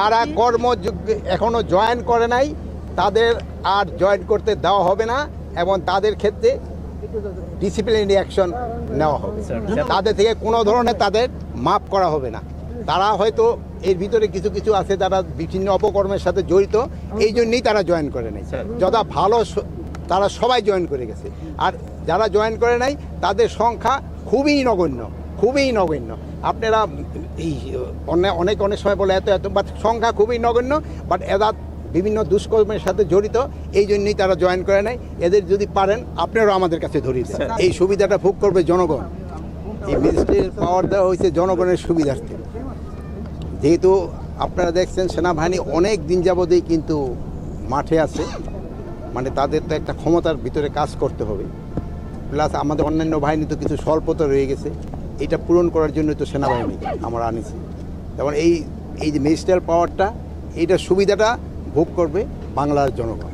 যারা কর্মযোগ্য এখনও জয়েন করে নাই তাদের আর জয়েন করতে দেওয়া হবে না এবং তাদের ক্ষেত্রে ডিসিপ্লিনারি অ্যাকশন নেওয়া হবে। তাদের থেকে কোনো ধরনের তাদের মাপ করা হবে না। তারা হয়তো এর ভিতরে কিছু কিছু আছে তারা বিভিন্ন অপকর্মের সাথে জড়িত এই জন্যই তারা জয়েন করে নাই। যথা ভালো তারা সবাই জয়েন করে গেছে। আর যারা জয়েন করে নাই তাদের সংখ্যা খুবই নগণ্য। খুবই নগণ্য। আপনারা এই অনেক অনেক অনেক সময় বলে এত এত বাট সংখ্যা খুবই নগণ্য বাট এরা বিভিন্ন দুষ্কর্মের সাথে জড়িত এই জন্যই তারা জয়েন করে নাই। এদের যদি পারেন আপনারাও আমাদের কাছে ধরিয়ে দেন। এই সুবিধাটা ভোগ করবে জনগণ। এই মিনিস্ট্রির পাওয়ার দেওয়া হয়েছে জনগণের সুবিধার্থে। যেহেতু আপনারা দেখছেন সেনাবাহিনী অনেক দিন যাবতেই কিন্তু মাঠে আছে। মানে তাদের তো একটা ক্ষমতার ভিতরে কাজ করতে হবে। প্লাস আমাদের অন্যান্য বাহিনী তো কিছু স্বল্পতা রয়ে গেছে। এটা পূরণ করার জন্য তো সেনাবাহিনী, আমরা আনেছি। তেমন এই এই যে মিনিস্টার পাওয়ারটা, এইটার সুবিধাটা ভোগ করবে বাংলার জনগণ।